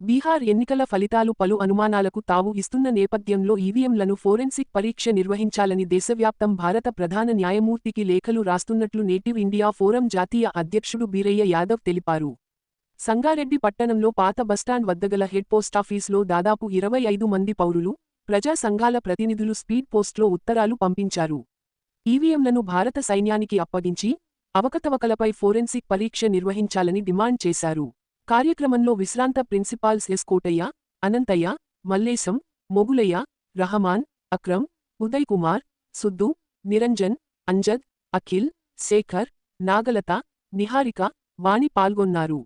బీహార్ ఎన్నికల ఫలితాలు పలు అనుమానాలకు తావు ఇస్తున్న నేపథ్యంలో ఈవీఎంలను ఫోరెన్సిక్ పరీక్ష నిర్వహించాలని దేశవ్యాప్తం భారత ప్రధాన న్యాయమూర్తికి లేఖలు రాస్తున్నట్లు నేటివ్ ఇండియా ఫోరం జాతీయ అధ్యక్షుడు బీరయ్య యాదవ్ తెలిపారు. సంగారెడ్డి పట్టణంలో పాత బస్టాండ్ వద్దగల హెడ్ పోస్టాఫీస్లో దాదాపు ఇరవై ఐదు మంది పౌరులు ప్రజా సంఘాల ప్రతినిధులు స్పీడ్ పోస్ట్లో ఉత్తరాలు పంపించారు. ఈవీఎంలను భారత సైన్యానికి అప్పగించి అవకతవకలపై ఫోరెన్సిక్ పరీక్ష నిర్వహించాలని డిమాండ్ చేశారు. కార్యక్రమంలో విశ్రాంత ప్రిన్సిపాల్స్ ఎస్ కోటయ్య అనంతయ్య మల్లేశం మొగులయ్య రహమాన్ అక్రమ్ ఉదయ్ కుమార్ సుద్దు నిరంజన్ అంజద్ అఖిల్ శేఖర్ నాగలత నిహారిక వాణి పాల్గొన్నారు.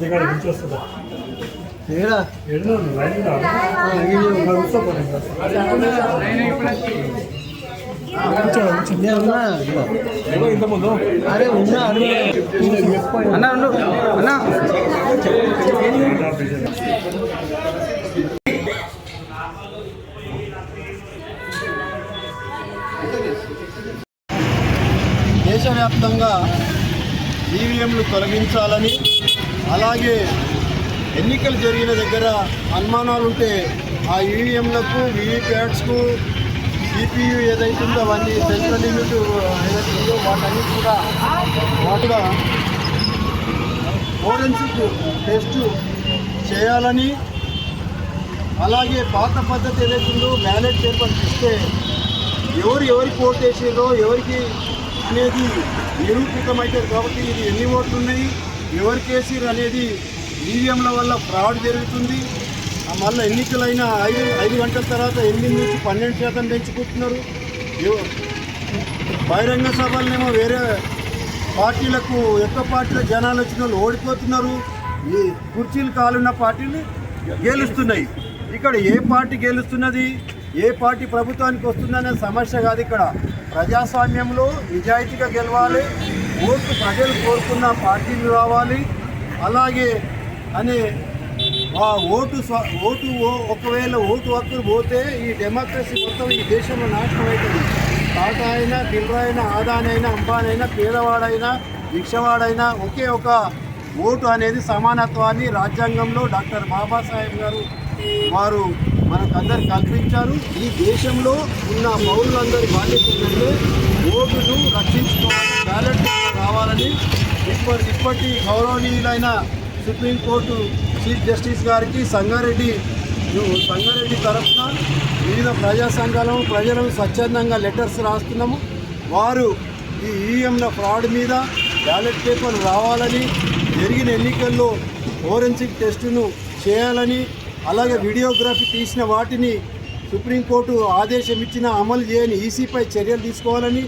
ఇక్కడ నుంచి వస్తుందా ఏడా ఎన్నో లైన్ నేను అరే ఉన్నా అన్న ఉండు అన్న దేశవ్యాప్తంగా ఈవీఎంలు తొలగించాలని అలాగే ఎన్నికలు జరిగిన దగ్గర అనుమానాలుంటే ఆ ఈవీఎంలకు వీవీప్యాట్స్కు సిపియు ఏదైతే ఉందో అవన్నీ సెంట్రల్ లిమిట్ ఏదైతే ఉందో వాటన్ని కూడా వాటిగా ఫోరెన్సిక్ టెస్ట్ చేయాలని అలాగే పాత పద్ధతి ఏదైతే ఉందో బ్యాలెట్ పేపర్ ఇస్తే ఎవరు ఎవరికి ఓటు వేసారో ఎవరికి అనేది నిరూపితమవుతుంది కాబట్టి ఇది ఎన్ని ఓట్లు ఉన్నాయి ఎవరికి వేసారు అనేది ఈవీఎంల వల్ల ఫ్రాడ్ జరుగుతుంది. మళ్ళీ ఎన్నికలైన ఐదు ఐదు గంటల తర్వాత ఎనిమిది నుంచి పన్నెండు శాతం పెంచుకుంటున్నారు బహిరంగ సభలనేమో వేరే పార్టీలకు ఎక్కువ పార్టీల జనాలు వచ్చిన వాళ్ళు ఓడిపోతున్నారు. ఈ కుర్చీలు కాలున్న పార్టీలు గెలుస్తున్నాయి. ఇక్కడ ఏ పార్టీ గెలుస్తున్నది ఏ పార్టీ ప్రభుత్వానికి వస్తుందనే సమస్య కాదు ఇక్కడ. ప్రజాస్వామ్యంలో నిజాయితీగా గెలవాలి ఓట్లు ప్రజలు కోరుకున్న పార్టీలు రావాలి. అలాగే అనే ఆ ఓటు ఓటు ఒకవేళ ఓటు హక్కులు పోతే ఈ డెమోక్రసీ మొత్తం ఈ దేశంలో నాశనం అవుతుంది టాటా అయినా బిల్రా అయినా ఆదాని అయినా అంబానీ అయినా పేదవాడైనా భిక్షవాడైనా ఒకే ఒక ఓటు అనేది సమానత్వాన్ని రాజ్యాంగంలో డాక్టర్ బాబాసాహెబ్ గారు వారు మనకందరు కల్పించారు. ఈ దేశంలో ఉన్న పౌరులందరి బాధ్యత ఏంటంటే ఓటును రక్షించుకోవాలి బ్యాలెట్ రావాలని ఇప్పటి ఇప్పటి గౌరవనీయులైన సుప్రీంకోర్టు చీఫ్ జస్టిస్ గారికి సంగారెడ్డి సంగారెడ్డి తరఫున వివిధ ప్రజా సంఘాలను ప్రజలను స్వచ్ఛందంగా లెటర్స్ రాస్తున్నాము. వారు ఈ ఈఎంల ఫ్రాడ్ మీద బ్యాలెట్ పేపర్లు రావాలని జరిగిన ఎన్నికల్లో ఫోరెన్సిక్ టెస్టును చేయాలని అలాగే వీడియోగ్రఫీ తీసిన వాటిని సుప్రీంకోర్టు ఆదేశం ఇచ్చిన అమలు చేయని ఈసీపై చర్యలు తీసుకోవాలని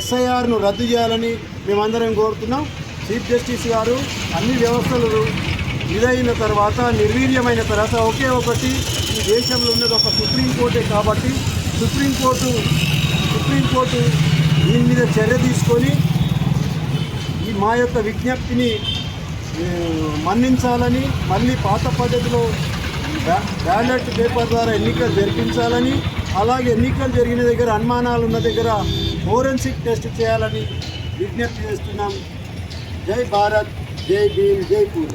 ఎస్ఐఆర్ను రద్దు చేయాలని మేమందరం కోరుతున్నాం. చీఫ్ జస్టిస్ గారు అన్ని వ్యవస్థలు ఇదైన తర్వాత నిర్వీర్యమైన తర్వాత ఒకే ఒకటి ఈ దేశంలో ఉన్నది ఒక సుప్రీంకోర్టే కాబట్టి సుప్రీంకోర్టు సుప్రీంకోర్టు దీని మీద చర్య తీసుకొని ఈ మా యొక్క విజ్ఞప్తిని మన్నించాలని మళ్ళీ పాత పద్ధతిలో బ్యాలెట్ పేపర్ ద్వారా ఎన్నికలు జరిపించాలని అలాగే ఎన్నికలు జరిగిన దగ్గర అనుమానాలు ఉన్న దగ్గర ఫోరెన్సిక్ టెస్ట్ చేయాలని విజ్ఞప్తి చేస్తున్నాం. జై భారత్ జై భీమ్ జై పూర్.